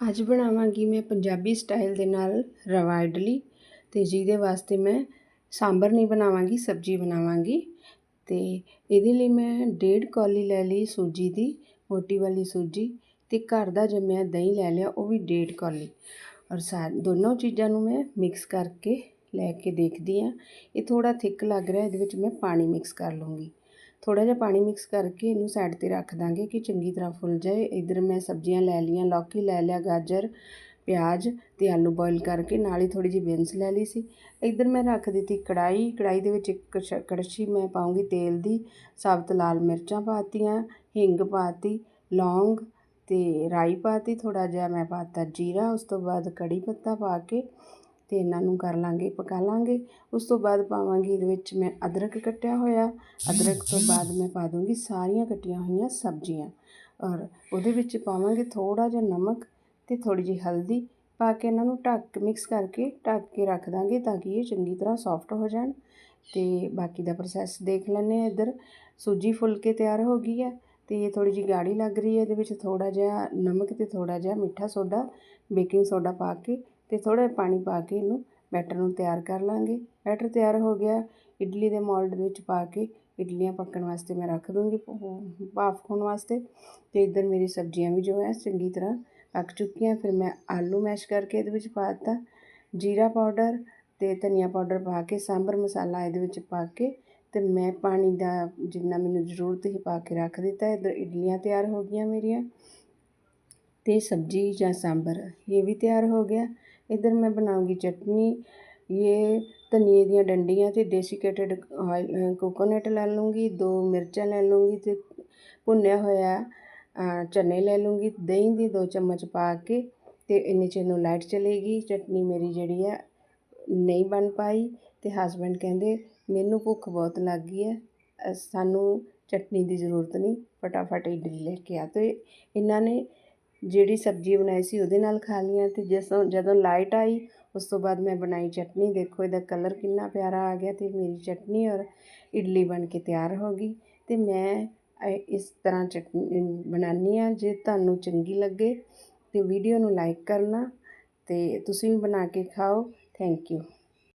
ਅੱਜ ਬਣਾਵਾਂਗੀ ਮੈਂ ਪੰਜਾਬੀ ਸਟਾਈਲ ਦੇ ਨਾਲ ਰਵਾ ਇਡਲੀ ਅਤੇ ਜਿਹਦੇ ਵਾਸਤੇ ਮੈਂ ਸਾਂਬਰ ਨਹੀਂ ਬਣਾਵਾਂਗੀ, ਸਬਜ਼ੀ ਬਣਾਵਾਂਗੀ ਅਤੇ ਇਹਦੇ ਲਈ ਮੈਂ ਡੇਢ ਕੌਲੀ ਲੈ ਲਈ ਸੂਜੀ ਦੀ, ਮੋਟੀ ਵਾਲੀ ਸੂਜੀ ਅਤੇ ਘਰ ਦਾ ਜੰਮਿਆ ਦਹੀਂ ਲੈ ਲਿਆ ਉਹ ਵੀ ਡੇਢ ਕੌਲੀ ਔਰ ਸਾ, ਦੋਨੋਂ ਚੀਜ਼ਾਂ ਨੂੰ ਮੈਂ ਮਿਕਸ ਕਰਕੇ ਲੈ ਕੇ ਦੇਖਦੀ ਹਾਂ। ਇਹ ਥੋੜਾ ਥਿੱਕ ਲੱਗ ਰਿਹਾ, ਇਹਦੇ ਵਿੱਚ ਮੈਂ ਪਾਣੀ ਮਿਕਸ ਕਰ ਲੂੰਗੀ ਥੋੜਾ ਜਿਹਾ ਪਾਣੀ ਮਿਕਸ ਕਰਕੇ ਇਹਨੂੰ ਸਾਈਡ 'ਤੇ ਰੱਖ ਦਾਂਗੇ ਕਿ ਚੰਗੀ ਤਰ੍ਹਾਂ ਫੁੱਲ ਜਾਏ। ਇਧਰ ਮੈਂ ਸਬਜ਼ੀਆਂ ਲੈ ਲਈਆਂ, ਲੌਕੀ ਲੈ ਲਿਆ, ਗਾਜਰ, ਪਿਆਜ਼ ਤੇ ਆਲੂ ਬੋਇਲ ਕਰਕੇ ਨਾਲ ਹੀ ਥੋੜੀ ਜਿਹੀ ਬੀਨਸ ਲੈ ਲਈ ਸੀ। ਇਧਰ ਮੈਂ ਰੱਖ ਦਿੱਤੀ ਕੜਾਈ ਕੜਾਈ ਦੇ ਵਿੱਚ ਇੱਕ ਕੜਛੀ ਮੈਂ ਪਾਉਂਗੀ ਤੇਲ ਦੀ, ਸਾਬਤ ਲਾਲ ਮਿਰਚਾਂ ਪਾਤੀਆਂ, ਹਿੰਗ ਪਾਤੀ, ਲੌਂਗ ਤੇ ਰਾਈ ਪਾਤੀ ਥੋੜਾ ਜਿਹਾ ਮੈਂ ਪਾਤਾ ਜੀਰਾ, ਉਸ ਤੋਂ ਬਾਅਦ ਕੜੀ ਪੱਤਾ ਪਾ ਕੇ ਅਤੇ ਇਹਨਾਂ ਨੂੰ ਕਰ ਲਾਂਗੇ, ਪਕਾ ਲਾਂਗੇ। ਉਸ ਤੋਂ ਬਾਅਦ ਪਾਵਾਂਗੀ ਇਹਦੇ ਵਿੱਚ ਮੈਂ ਅਦਰਕ ਕੱਟਿਆ ਹੋਇਆ। ਅਦਰਕ ਤੋਂ ਬਾਅਦ ਮੈਂ ਪਾ ਦੂੰਗੀ ਸਾਰੀਆਂ ਕੱਟੀਆਂ ਹੋਈਆਂ ਸਬਜ਼ੀਆਂ। ਔਰ ਉਹਦੇ ਵਿੱਚ ਪਾਵਾਂਗੇ ਥੋੜਾ ਜਿਹਾ ਨਮਕ ਅਤੇ ਥੋੜੀ ਜਿਹੀ ਹਲਦੀ ਪਾ ਕੇ ਇਹਨਾਂ ਨੂੰ ਢੱਕ, ਮਿਕਸ ਕਰਕੇ ਢੱਕ ਕੇ ਰੱਖ ਦਾਂਗੇ ਤਾਂ ਕਿ ਇਹ ਚੰਗੀ ਤਰ੍ਹਾਂ ਸੌਫਟ ਹੋ ਜਾਣ। ਤੇ ਬਾਕੀ ਦਾ ਪ੍ਰੋਸੈਸ ਦੇਖ ਲੈਂਦੇ ਆ ਇੱਧਰ। ਸੂਜੀ ਫੁੱਲ ਕੇ ਤਿਆਰ ਹੋ ਗਈ ਹੈ ਤੇ ਇਹ ਥੋੜੀ ਜਿਹੀ ਗਾੜੀ ਲੱਗ ਰਹੀ ਹੈ। ਇਹਦੇ ਵਿੱਚ ਥੋੜਾ ਜਿਹਾ ਨਮਕ ਤੇ ਥੋੜਾ ਜਿਹਾ ਮਿੱਠਾ ਸੋਡਾ, ਬੇਕਿੰਗ ਸੋਡਾ ਪਾ ਕੇ ਅਤੇ ਥੋੜ੍ਹਾ ਜਿਹਾ ਪਾਣੀ ਪਾ ਕੇ ਇਹਨੂੰ ਬੈਟਰ ਨੂੰ ਤਿਆਰ ਕਰ ਲਵਾਂਗੇ ਬੈਟਰ ਤਿਆਰ ਹੋ ਗਿਆ। ਇਡਲੀ ਦੇ ਮੋਲਡ ਵਿੱਚ ਪਾ ਕੇ ਇਡਲੀਆਂ ਪੱਕਣ ਵਾਸਤੇ ਮੈਂ ਰੱਖ ਦੂੰਗੀ ਭਾਫ ਹੋਣ ਵਾਸਤੇ। ਅਤੇ ਇੱਧਰ ਮੇਰੀ ਸਬਜ਼ੀਆਂ ਵੀ ਜੋ ਹੈ ਚੰਗੀ ਤਰ੍ਹਾਂ ਪੱਕ ਚੁੱਕੀਆਂ। ਫਿਰ ਮੈਂ ਆਲੂ ਮੈਸ਼ ਕਰਕੇ ਇਹਦੇ ਵਿੱਚ ਪਾ ਦਿੱਤਾ। ਜੀਰਾ ਪਾਊਡਰ ਅਤੇ ਧਨੀਆ ਪਾਊਡਰ ਪਾ ਕੇ, ਸਾਂਬਰ ਮਸਾਲਾ ਇਹਦੇ ਵਿੱਚ ਪਾ ਕੇ ਅਤੇ ਮੈਂ ਪਾਣੀ ਦਾ ਜਿੰਨਾ ਮੈਨੂੰ ਜ਼ਰੂਰਤ ਹੀ ਪਾ ਕੇ ਰੱਖ ਦਿੱਤਾ। ਇੱਧਰ ਇਡਲੀਆਂ ਤਿਆਰ ਹੋ ਗਈਆਂ ਮੇਰੀਆਂ। ਅਤੇ ਸਬਜ਼ੀ ਜਾਂ ਸਾਂਬਰ ਇਹ ਵੀ ਤਿਆਰ ਹੋ ਗਿਆ। इधर मैं बनाऊंगी चटनी ये धनिए ਦੀਆਂ ਡੰਡੀਆਂ ਤੇ ਡੈਸੀਕੇਟਡ ਆਇਲ ਕੋਕੋਨਟ ਲੈ ਲੂੰਗੀ ਦੋ ਮਿਰਚਾਂ ਲੈ ਲੂੰਗੀ ਤੇ ਭੁੰਨਿਆ ਹੋਇਆ ਚਨੇ ਲੈ ਲੂੰਗੀ ਦਹੀਂ ਦੀ ਦੋ ਚਮਚ ਪਾ ਕੇ ਤੇ ਇੰਨੇ ਚ ਇਹਨੂੰ ਲਾਈਟ ਚਲੇਗੀ ਚਟਨੀ ਮੇਰੀ ਜਿਹੜੀ ਹੈ ਨਹੀਂ ਬਣ ਪਾਈ ਤੇ ਹਸਬੰਡ ਕਹਿੰਦੇ ਮੈਨੂੰ ਭੁੱਖ ਬਹੁਤ ਲੱਗ ਗਈ ਹੈ ਸਾਨੂੰ ਚਟਨੀ ਦੀ ਜ਼ਰੂਰਤ ਨਹੀਂ ਫਟਾਫਟ ਇਡਲੀ ਲੈ ਕੇ ਆ ਤੇ ਇਹਨਾਂ ਨੇ ਜਿਹੜੀ ਸਬਜ਼ੀ ਬਣਾਈ ਸੀ ਉਹਦੇ ਨਾਲ ਖਾ ਲਈਆਂ ਅਤੇ ਜਿਸ ਜਦੋਂ ਲਾਈਟ ਆਈ, ਉਸ ਤੋਂ ਬਾਅਦ ਮੈਂ ਬਣਾਈ ਚਟਨੀ। ਦੇਖੋ ਇਹਦਾ ਕਲਰ ਕਿੰਨਾ ਪਿਆਰਾ ਆ ਗਿਆ ਅਤੇ ਮੇਰੀ ਚਟਨੀ ਔਰ ਇਡਲੀ ਬਣ ਕੇ ਤਿਆਰ ਹੋ ਗਈ ਅਤੇ ਮੈਂ ਇਸ ਤਰ੍ਹਾਂ ਚਟਨੀ ਬਣਾਉਂਦੀ ਹਾਂ ਜੇ ਤੁਹਾਨੂੰ ਚੰਗੀ ਲੱਗੇ ਤੇ ਵੀਡੀਓ ਨੂੰ ਲਾਈਕ ਕਰਨਾ ਅਤੇ ਤੁਸੀਂ ਵੀ ਬਣਾ ਕੇ ਖਾਓ। Thank you.